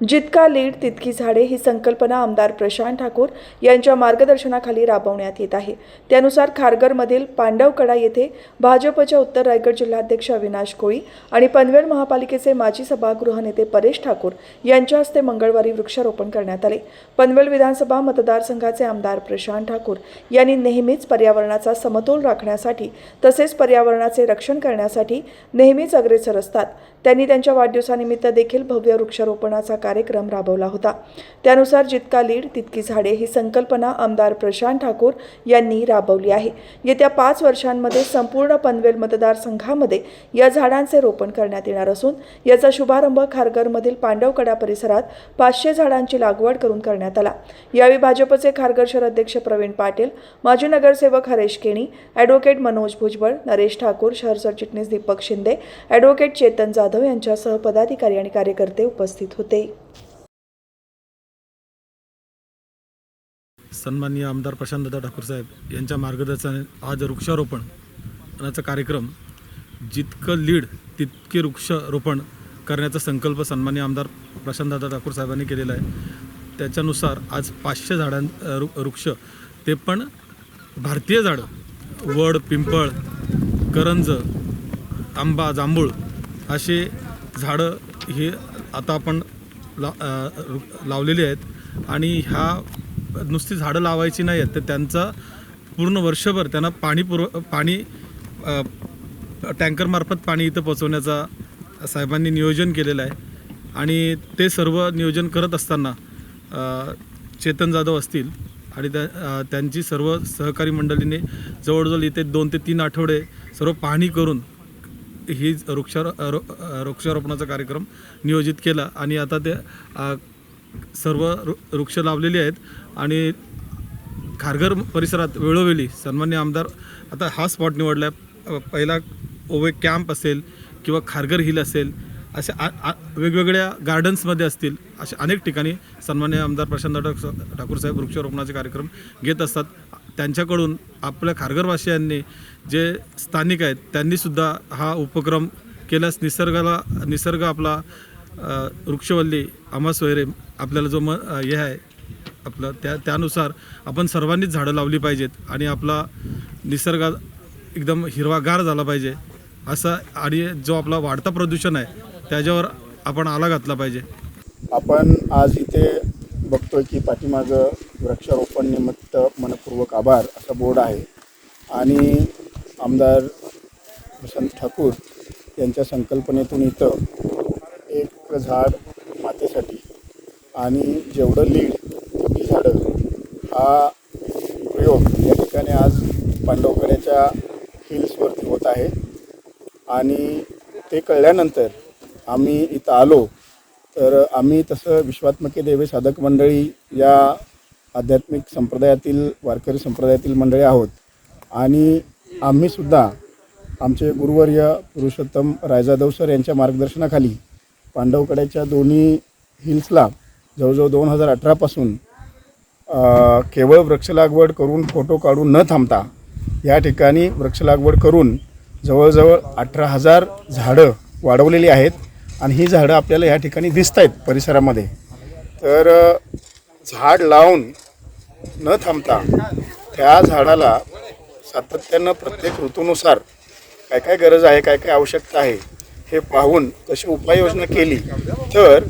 जितका लीड तितकी झाडे ही संकल्पना आमदार प्रशांत ठाकूर यांच्या मार्गदर्शनाखाली राबवण्यात येत आहे. त्यानुसार खारघरमधील पांडवकडा येथे भाजपच्या उत्तर रायगड जिल्हाध्यक्ष अविनाश कोळी आणि पनवेल महापालिकेचे माजी सभागृह नेते परेश ठाकूर यांच्या हस्ते मंगळवारी वृक्षारोपण करण्यात आले. पनवेल विधानसभा मतदारसंघाचे आमदार प्रशांत ठाकूर यांनी नेहमीच पर्यावरणाचा समतोल राखण्यासाठी तसेच पर्यावरणाचे रक्षण करण्यासाठी नेहमीच अग्रेसर असतात. त्यांनी त्यांच्या वाढदिवसानिमित्त देखील भव्य वृक्षारोपणाचा कार्यक्रम राबवला होता. त्यानुसार जितका लीड तितकी झाडे ही संकल्पना आमदार प्रशांत ठाकूर यांनी राबवली आहे. येत्या पाच वर्षांमध्ये संपूर्ण पनवेल मतदारसंघामध्ये या झाडांचे रोपण करण्यात येणार असून याचा शुभारंभ खारघरमधील पांडवकडा परिसरात पाचशे झाडांची लागवड करून करण्यात आला. यावेळी भाजपचे खारघर शहर अध्यक्ष प्रवीण पाटील माजी नगरसेवक हरेश केणी ॲडव्होकेट मनोज भुजबळ नरेश ठाकूर शहर सरचिटणीस दीपक शिंदे ॲडव्होकेट चेतन जाधव यांच्यासह पदाधिकारी आणि कार्यकर्ते उपस्थित होते. सन्माननीय आमदार प्रशांतदा ठाकूर साहेब यांच्या मार्गदर्शनाने आज वृक्षारोपणाचा कार्यक्रम जितकं लीड तितके वृक्षारोपण करण्याचा संकल्प सन्माननीय आमदार प्रशांतदादा ठाकूर साहेबांनी केलेला आहे. त्याच्यानुसार आज पाचशे झाडां वृक्ष ते पण भारतीय झाडं वड पिंपळ करंज आंबा जांभूळ असे झाडं हे आता आपण ला लावलेली आहेत. आणि ह्या नुसती झाडं लावायची नाही आहेत तर त्यांचा पूर्ण वर्षभर त्यांना पाणी पुरव पाणी टँकरमार्फत पाणी इथं पोचवण्याचा साहेबांनी नियोजन केलेलं आहे. आणि ते सर्व नियोजन करत असताना चेतन जाधव असतील आणि त्या त्यांची सर्व सहकारी मंडळीने जवळजवळ इथे दोन ते तीन आठवडे सर्व पाहणी करून ही वृक्षार रो- वृक्षारोपणाचा कार्यक्रम नियोजित केला आणि आता ते सर्व वृक्ष लावलेले आहेत आणि खारघर परिसरात वेळोवेळी सन्मान्य आमदार आता हा स्पॉट निवडला आहे पहिला ओवे कॅम्प असेल किंवा खारघर हिल असेल असे आ- वेगवेगळ्या गार्डन्समध्ये असतील अशा अनेक ठिकाणी सन्मान्य आमदार प्रशांत ठाकूर साहेब वृक्षारोपणाचे कार्यक्रम घेत असतात. त्यांच्याकडून आपल्या खारघरवासियांनी जे स्थानिक आहेत त्यांनीसुद्धा हा उपक्रम केल्यास निसर्गाला निसर्ग आपला वृक्षवल्ली आमास वगैरे आपल्याला जो म हे आहे आपलं त्या त्यानुसार आपण सर्वांनीच झाडं लावली पाहिजेत आणि आपला निसर्ग एकदम हिरवागार झाला पाहिजे असा आणि जो आपला वाढता प्रदूषण आहे त्याच्यावर आपण आला घातला पाहिजे. आपण आज इथे बघतोय की पाठीमागं वृक्षारोपण निमित्त मनपूर्वक आभार असा बोर्ड आहे. आणि आमदार वसंत ठाकूर यांच्या संकल्पनेतून इथं एक झाड मातेसाठी आणि जेवढं लीड तेवढी झाडं हा प्रयोग या ठिकाणी आज पांडवकड्याच्या हिल्सवरती होत आहे. आणि ते कळल्यानंतर आम्ही इथं आलो तर आम्ही तसं विश्वात्मके देवे साधक मंडळी या आध्यात्मिक संप्रदायातील वारकरी संप्रदायातील मंडळी आहोत. आणि आम्हीसुद्धा आमचे गुरुवर्य पुरुषोत्तम रायजादव सर यांच्या मार्गदर्शनाखाली पांडवकड्याच्या दोन्ही हिल्सला जवळजवळ दोन हजार अठरापासून केवळ वृक्ष लागवड करून फोटो काढून न थांबता या ठिकाणी वृक्ष लागवड करून जवळजवळ अठरा हजार झाडं वाढवलेली आहेत. आणि ही झाडं आपल्याला या ठिकाणी दिसत आहेत परिसरामध्ये. तर झाड लावून न थांबता त्या झाडाला सातत्यानं प्रत्येक ऋतूनुसार काय काय गरज आहे काय काय आवश्यकता आहे हे पाहून तशी उपाययोजना केली तर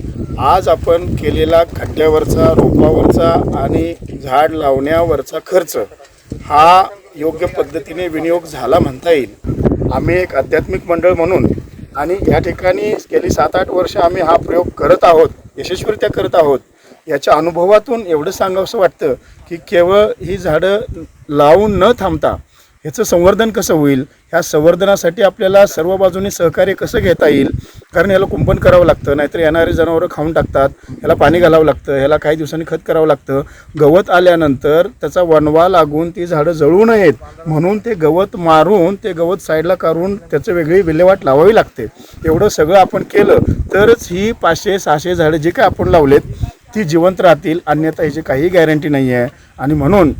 आज आपण केलेला खड्ड्यावरचा रोपावरचा आणि झाड लावण्यावरचा खर्च हा योग्य पद्धतीने विनियोग झाला म्हणता येईल. आम्ही एक आध्यात्मिक मंडळ म्हणून आणि या ठिकाणी गेली सात आठ वर्ष आम्ही हा प्रयोग करत आहोत यशस्वीरित्या करत आहोत. याच्या अनुभवातून एवढं सांगावंसं वाटतं की केवळ ही झाडं लावून न थांबता ह्याचं संवर्धन कसं होईल? ह्या संवर्धनासाठी आपल्याला सर्व बाजूने सहकार्य कसं घेता येईल? कारण याला कुंपण करावं लागतं नाहीतर येणारे जनावरं खाऊन टाकतात ह्याला पाणी घालावं लागतं ह्याला काही दिवसांनी खत करावं लागतं. गवत आल्यानंतर त्याचा वणवा लागून ती झाडं जळू नयेत. म्हणून ते गवत मारून ते गवत साईडला काढून त्याचं वेगळी विल्हेवाट लावावी लागते. एवढं सगळं आपण केलं तरच ही पाचशे सहाशे झाडं जी काय आपण लावलेत ती जिवंत राहतील अन्यथा ह्याची काही गॅरंटी नाही आहे. आणि म्हणून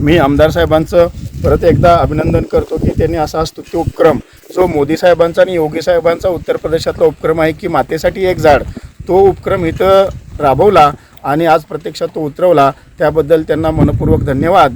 मी आमदार साहेबांचं परत एकदा अभिनंदन करतो की त्यांनी असा स्तुत्य उपक्रम जो मोदी साहेबांचा आणि योगी साहेबांचा उत्तर प्रदेशातला उपक्रम आहे की मातेसाठी एक झाड तो उपक्रम इथं राबवला आणि आज प्रत्यक्षात तो उतरवला. त्याबद्दल त्यांना मनपूर्वक धन्यवाद.